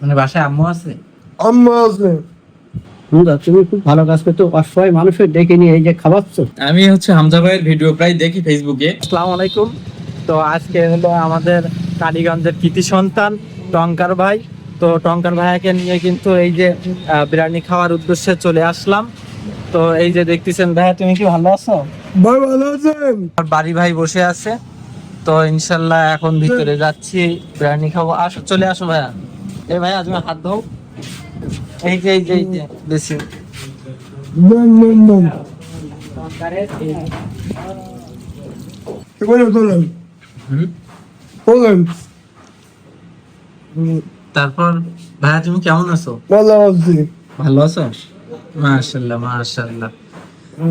মানে বাসায় আম্মু আছে? আম্মা আছে। হুদা তুমি খুব ভালো কাজ করছ অসহায় মানুষের ডেকে নিয়ে এই যে খাওয়াচ্ছ। আমি হচ্ছে হামজা ভাইয়ের ভিডিও প্রায় দেখি ফেসবুকে আসসালামু আলাইকুম। তো আজকে হলো আমাদের কালীগঞ্জের কৃতি সন্তান টঙ্কার ভাই। তো টঙ্কার ভাইয়াকে নিয়ে কিন্তু এই যে বিরিয়ানি খাওয়ার উদ্দেশ্যে চলে আসলাম। তো এই যে দেখতেছেন ভাইয়া তুমি কি ভালো আছো? ভাই ভালো আছেন? আর বাড়ি ভাই বসে আছে। তো ইনশাল্লাহ এখন ভিতরে যাচ্ছি, বিরিয়ানি খাব। আসো, চলে আসো ভাইয়া। এই ভাইয়া, তুমি হাত ধো এই যে এই যে বেশি। তারপর, ভাইয়া, তুমি কেমন আছো? ভালো আছি? ভালো আছো মাশাল্লাহ মাশাল্লাহ।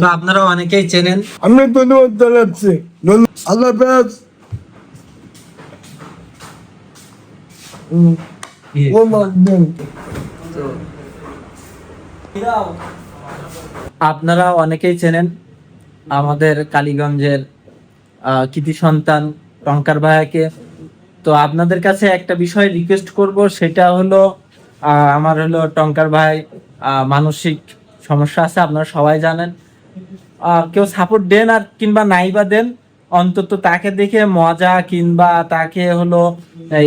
তো আপনারা অনেকেই চেনেন। আমি ধন্যবাদ আল্লাহ হাফেজ। আপনারা অনেকেই চেনেন আমাদের কালীগঞ্জের কৃতি সন্তান টঙ্কার ভাইয়াকে। তো আপনাদের কাছে একটা বিষয় রিকোয়েস্ট করব সেটা হলো আহ, আমার হলো টঙ্কার ভাই আহ, মানসিক সমস্যা আছে আপনারা সবাই জানেন। কেউ সাপোর্ট দেন আর কিংবা নাই বা দেন অন্তত তাকে দেখে মজা কিংবা তাকে হলো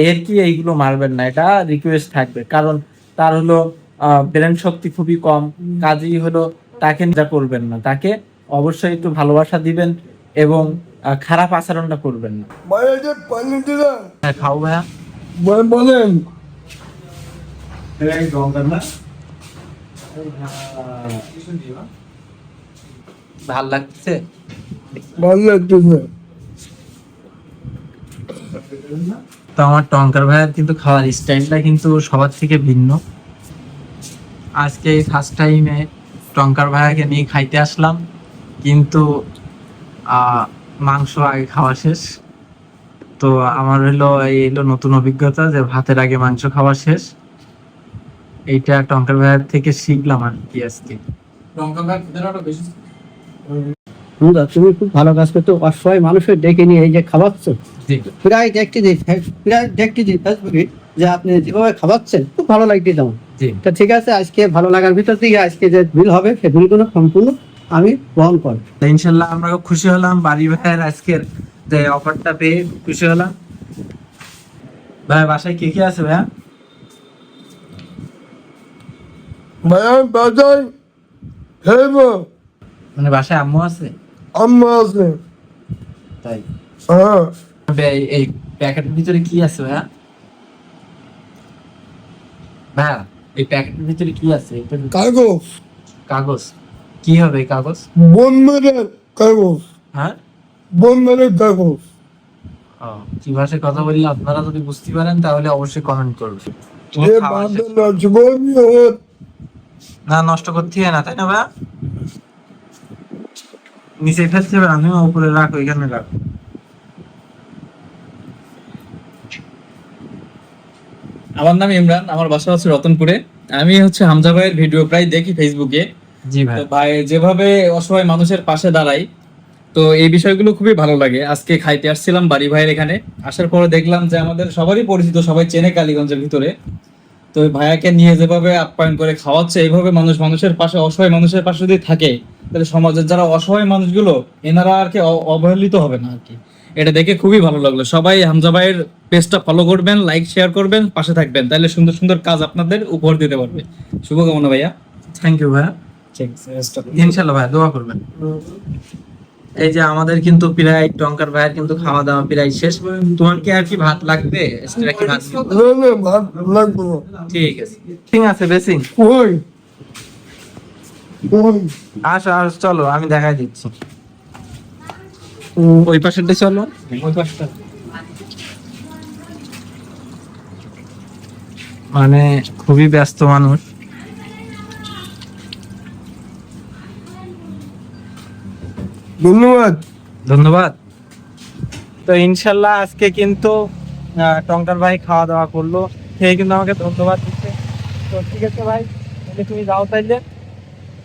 এর কি এইগুলো মারবেন না এটা রিকোয়েস্ট থাকবে। কারণ তার হলো ব্রেন শক্তি খুবই কম কাজেই হলো তাকে যা করবেন না। তাকে অবশ্যই একটু ভালোবাসা দিবেন এবং খারাপ আচরণটা করবেন না। হ্যাঁ খাও ভাইয়া। ভাই বলেন। ভালো লাগছে? ভালো লাগতেছে। তো আমার টঙ্কার ভাইয়ের কিন্তু খাওয়ার স্টাইলটা কিন্তু সবার থেকে ভিন্ন। আজকে ফার্স্ট টাইমে টঙ্কার ভাইয়াকে নিয়ে খাইতে আসলাম কিন্তু আহ, মাংস আগে খাওয়া শেষ। তো আমার হলো এই হলো নতুন অভিজ্ঞতা যে ভাতের আগে মাংস খাওয়া শেষ। এইটা টঙ্কার ভাইয়ের থেকে শিখলাম আর কি আজকে। হুদা তুমি খুব ভালো কাজ করছ। অসহায় মানুষের ডেকে নিয়ে এই যে খাওয়াচ্ছ। প্রায় দেখতে দিই প্রায় দেখতে দিই ফেসবুকে যে আপনি যেভাবে খাওয়াচ্ছেন খুব ভালো লাগছে তেমন জি। তা ঠিক আছে আজকে ভালো লাগার ভিতর থেকে আজকে যে বিল হবে সে বিলগুলো সম্পূর্ণ আমি বহন করব। ইনশাল্লাহ আমরা খুশি হলাম বাড়ি ভাইয়ের আজকের যে অফারটা পেয়ে খুশি হলাম। ভাই বাসায় কে কে আছে ভাইয়া? মানে বাসায় আম্মু আছে? আম্মা আছে। তাই? হ্যাঁ। এই প্যাকেটের ভিতরে কি আছে ভাইয়া? ভাইয়া এই প্যাকেটের ভিতরে কি আছে? কাগজ। কাগজ। কি হবে কাগজ? বোন মেরে কাগজ। হ্যাঁ? বোন মেরে কাগজ। কি ভাষায় কথা বললে আপনারা যদি বুঝতে পারেন তাহলে অবশ্যই কমেন্ট করবেন না নষ্ট করতে হয় না তাই না ভাইয়া? নিচে ফেলতে না উপরে রাখো এখানে রাখো। আমার নাম ইমরান আমার বাসা হচ্ছে রতনপুরে। আমি হচ্ছে হামজা ভাইয়ের ভিডিও প্রায় দেখি ফেসবুকে। জি ভাই। ভাই যেভাবে অসহায় মানুষের পাশে দাঁড়াই তো এই বিষয়গুলো খুবই ভালো লাগে। আজকে খাইতে আসছিলাম বাড়ি ভাইয়ের এখানে। আসার পরে দেখলাম যে আমাদের সবারই পরিচিত সবাই চেনে কালীগঞ্জের ভিতরে। তো ভাইয়াকে নিয়ে যেভাবে আপ্যায়ন করে খাওয়াচ্ছে এইভাবে মানুষ মানুষের পাশে অসহায় মানুষের পাশে যদি থাকে তাহলে সমাজের যারা অসহায় মানুষগুলো এনারা আর কি অবহেলিত হবে না আর কি। এটা দেখে খুবই ভালো লাগল। সবাই হামজা ভাইয়ের পেজটা ফলো করবেন লাইক শেয়ার করবেন পাশে থাকবেন। তাহলে সুন্দর সুন্দর কাজ আপনাদের উপহার দিতে পারবে। শুভকামনা ভাইয়া। থ্যাংক ইউ ভাইয়া। ঠিক ইনশাল্লাহ ভাই দোয়া করবেন। এই যে আমাদের কিন্তু প্রায় টঙ্কার ভাইয়ের কিন্তু খাওয়া দাওয়া প্রায় শেষ। তোমার কি আর কি ভাত লাগবে? এক্সট্রা কি ভাত না না ভাত লাগবে ঠিক আছে। ঠিক আছে বেসিং ওই ওই আসো আসো চলো আমি দেখাই দিচ্ছি। ওই পাশেরটা চলো। ওই পাশটা। মানে খুবই ব্যস্ত মানুষ। ধন্যবাদ। ধন্যবাদ। তো ইনশাল্লাহ আজকে কিন্তু টঙ্কার ভাই খাওয়া দাওয়া করল। সেই কিন্তু আমাকে ধন্যবাদ দিচ্ছে। তো ঠিক আছে ভাই তুমি যাও তাইলে।